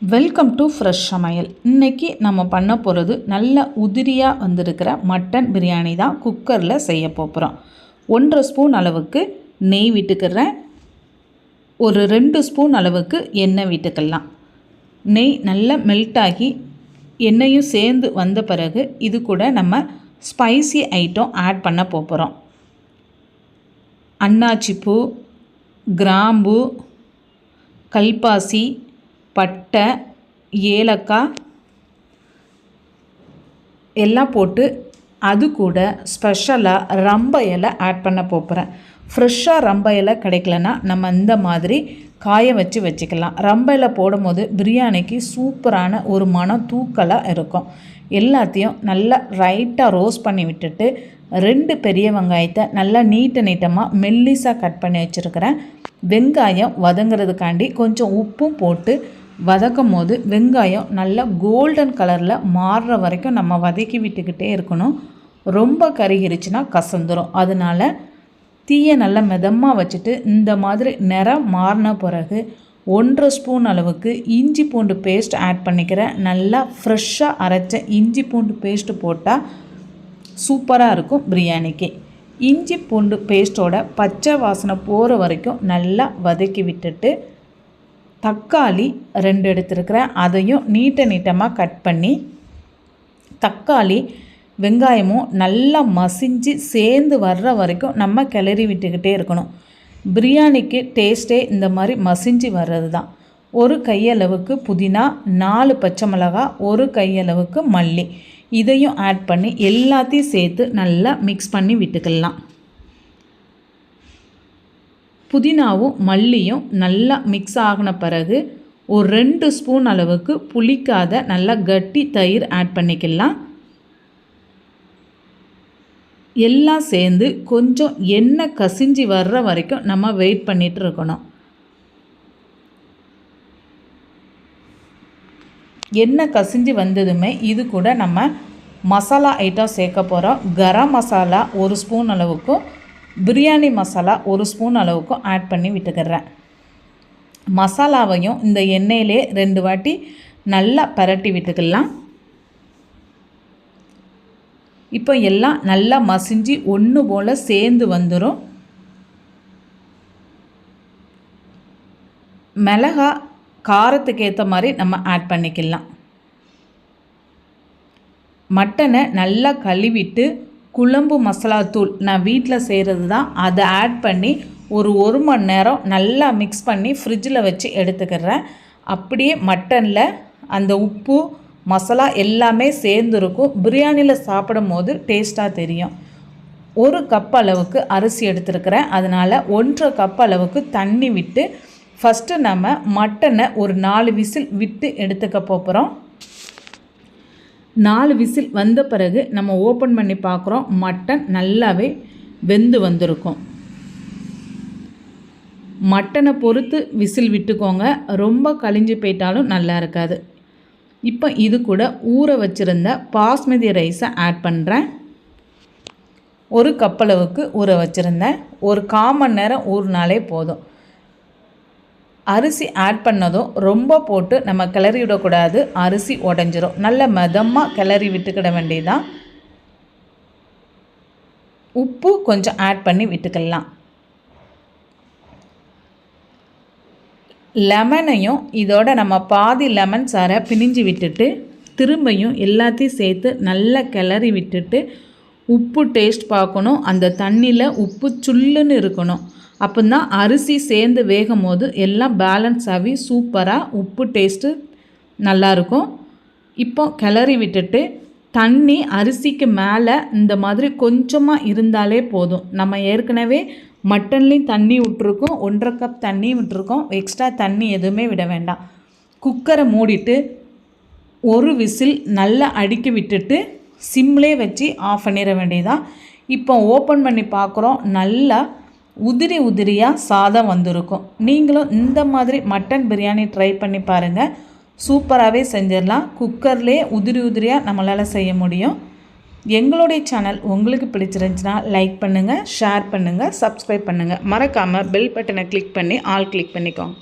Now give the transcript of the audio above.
Welcome to fresh சமையல் இன்றைக்கி நம்ம பண்ண போகிறது நல்ல உதிரியாக வந்திருக்கிற மட்டன் பிரியாணி தான் குக்கரில் செய்ய போகிறோம் ஒன்றரை ஸ்பூன் அளவுக்கு நெய் விட்டுக்கிறேன். ஒரு ரெண்டு ஸ்பூன் அளவுக்கு எண்ணெய் விட்டுக்கலாம். நெய் நல்லா மெல்ட் ஆகி எண்ணெயும் சேர்ந்து வந்த பிறகு இது கூட நம்ம ஸ்பைசி ஐட்டம் ஆட் பண்ண போகிறோம் அன்னாச்சிப்பூ கிராம்பு கல்பாசி பட்டை ஏலக்காய் எல்லாம் போட்டு அது கூட ஸ்பெஷலாக ரம்ப இலை ஆட் பண்ண போகிறேன் ஃப்ரெஷ்ஷாக ரம்ப இலை கிடைக்கலன்னா நம்ம இந்த மாதிரி காய வச்சு வச்சுக்கலாம். ரம்ப இலை போடும்போது பிரியாணிக்கு சூப்பரான ஒரு மனம் தூக்கலாக இருக்கும். எல்லாத்தையும் நல்லா ரைட்டாக ரோஸ்ட் பண்ணி விட்டுட்டு ரெண்டு பெரிய வெங்காயத்தை நல்லா நீட்ட நீட்டமாக மெல்லிஸாக கட் பண்ணி வச்சுருக்கிறேன். வெங்காயம் வதங்கிறதுக்காண்டி கொஞ்சம் உப்பும் போட்டு வதக்கும் போது வெங்காயம் நல்லா கோல்டன் கலரில் மாறுற வரைக்கும் நம்ம வதக்கி விட்டுக்கிட்டே இருக்கணும். ரொம்ப கருகிருச்சுன்னா கசந்துரும். அதனால் தீயை நல்லா மிதமாக வச்சுட்டு இந்த மாதிரி நிறம் மாறின பிறகு ஒன்றரை ஸ்பூன் அளவுக்கு இஞ்சி பூண்டு பேஸ்ட் ஆட் பண்ணிக்கிறேன். நல்லா ஃப்ரெஷ்ஷாக அரைச்ச இஞ்சி பூண்டு பேஸ்ட்டு போட்டால் சூப்பராக இருக்கும் பிரியாணிக்கு. இஞ்சி பூண்டு பேஸ்ட்டோட பச்சை வாசனை போகிற வரைக்கும் நல்லா வதக்கி விட்டுட்டு தக்காளி ரெண்டு எடுத்துருக்கிறேன். அதையும் நீட்ட நீட்டமாக கட் பண்ணி தக்காளி வெங்காயமும் நல்லா மசிஞ்சு சேர்ந்து வர்ற வரைக்கும் நம்ம கிளறி விட்டுக்கிட்டே இருக்கணும். பிரியாணிக்கு டேஸ்ட்டே இந்த மாதிரி மசிஞ்சு வர்றது தான் ஒரு கையளவுக்கு புதினா நாலு பச்சை மிளகா ஒரு கையளவுக்கு மல்லி. இதையும் ஆட் பண்ணி எல்லாத்தையும் சேர்த்து நல்லா மிக்ஸ் பண்ணி விட்டுக்கலாம். புதினாவும் மல்லியும் நல்லா மிக்ஸ் ஆகின பிறகு ஒரு ரெண்டு ஸ்பூன் அளவுக்கு புளிக்காத நல்லா கட்டி தயிர் ஆட் பண்ணிக்கலாம். எல்லாம் சேர்ந்து கொஞ்சம் எண்ணெய் கசிஞ்சு வர்ற வரைக்கும் நம்ம வெயிட் பண்ணிகிட்டு இருக்கணும். எண்ணெய் கசிஞ்சு வந்ததுமே இது கூட நம்ம மசாலா ஐட்டம் சேர்க்க போகிறோம் கரம் மசாலா ஒரு ஸ்பூன் அளவுக்கும் பிரியாணி மசாலா ஒரு ஸ்பூன் அளவுக்கும் ஆட் பண்ணி விட்டுக்கிறேன். மசாலாவையும் இந்த எண்ணெயிலே ரெண்டு வாட்டி நல்லா பரட்டி விட்டுக்கலாம். இப்போ எல்லாம் நல்லா மசிஞ்சு ஒன்று போல் சேர்ந்து வந்துடும் மிளகா காரத்துக்கு ஏற்ற மாதிரி நம்ம ஆட் பண்ணிக்கலாம். மட்டனை நல்லா கழுவிட்டு குழம்பு மசாலா தூள் நான் வீட்டில் செய்கிறது தான் அதை ஆட் பண்ணி ஒரு ஒரு மணி நேரம் நல்லா மிக்ஸ் பண்ணி ஃப்ரிட்ஜில் வச்சு எடுத்துக்கிறேன். அப்படியே மட்டனில் அந்த உப்பு மசாலா எல்லாமே சேர்ந்துருக்கும். பிரியாணியில் சாப்பிடும் போது டேஸ்ட்டாக தெரியும். ஒரு கப் அளவுக்கு அரிசி எடுத்துருக்கிறேன். அதனால் ஒன்றரை கப் அளவுக்கு தண்ணி விட்டு ஃபஸ்ட்டு நம்ம மட்டனை ஒரு நாலு விசில் விட்டு எடுத்துக்க போகிறோம் நாலு விசில் வந்த பிறகு நம்ம ஓப்பன் பண்ணி பார்க்குறோம் மட்டன் நல்லாவே வெந்து வந்திருக்கும். மட்டனை பொறுத்து விசில் விட்டுக்கோங்க. ரொம்ப கழிஞ்சு போயிட்டாலும் நல்லா இருக்காது. இப்போ இது கூட ஊற வச்சுருந்த பாஸ்மதி ரைஸை ஆட் பண்ணுறேன் ஒரு கப்பளவுக்கு ஊற வச்சுருந்தேன். ஒரு காமன் நேரம் ஊறினாலே போதும். அரிசி ஆட் பண்ணதும் ரொம்ப போட்டு நம்ம கிளறி விடக்கூடாது. அரிசி உடஞ்சிரும். நல்ல மதமாக கிளறி விட்டுக்கிட வேண்டியதான் உப்பு கொஞ்சம் ஆட் பண்ணி விட்டுக்கலாம். லெமனையும் இதோட நம்ம பாதி லெமன் சாரை பிணிஞ்சு விட்டுட்டு திரும்பியும் எல்லாத்தையும் சேர்த்து நல்லா கிளறி விட்டுட்டு உப்பு டேஸ்ட் பார்க்கணும். அந்த தண்ணியில் உப்பு சுல்லுன்னு இருக்கணும். அப்போ தான் அரிசி சேர்ந்து வேகும் போது எல்லாம் பேலன்ஸ் ஆகி சூப்பராக உப்பு டேஸ்ட்டு நல்லாயிருக்கும் இப்போ கிளறி விட்டுட்டு தண்ணி அரிசிக்கு மேலே இந்த மாதிரி கொஞ்சமாக இருந்தாலே போதும். நம்ம ஏற்கனவே மட்டன்லேயும் தண்ணி விட்டுருக்கோம் ஒன்றரை கப் தண்ணி விட்டுருக்கோம். எக்ஸ்ட்ரா தண்ணி எதுவுமே விட வேண்டாம். குக்கரை மூடிட்டு ஒரு விசில் நல்லா அடுக்கி விட்டுட்டு சிம்லே வச்சு ஆஃப் பண்ணிட வேண்டியதான் இப்போ ஓப்பன் பண்ணி பார்க்குறோம் நல்லா உதிரி உதிரியாக சாதம் வந்திருக்கும். நீங்களும் இந்த மாதிரி மட்டன் பிரியாணி ட்ரை பண்ணி பாருங்கள் சூப்பராகவே செஞ்சிடலாம். குக்கர்லேயே உதிரி உதிரியாக நம்மளால் செய்ய முடியும். எங்களுடைய சேனல் உங்களுக்கு பிடிச்சிருந்துச்சுன்னா லைக் பண்ணுங்கள் ஷேர் பண்ணுங்கள் சப்ஸ்கிரைப் பண்ணுங்கள் மறக்காமல் பெல் பட்டனை கிளிக் பண்ணி ஆல் கிளிக் பண்ணிக்கோங்க.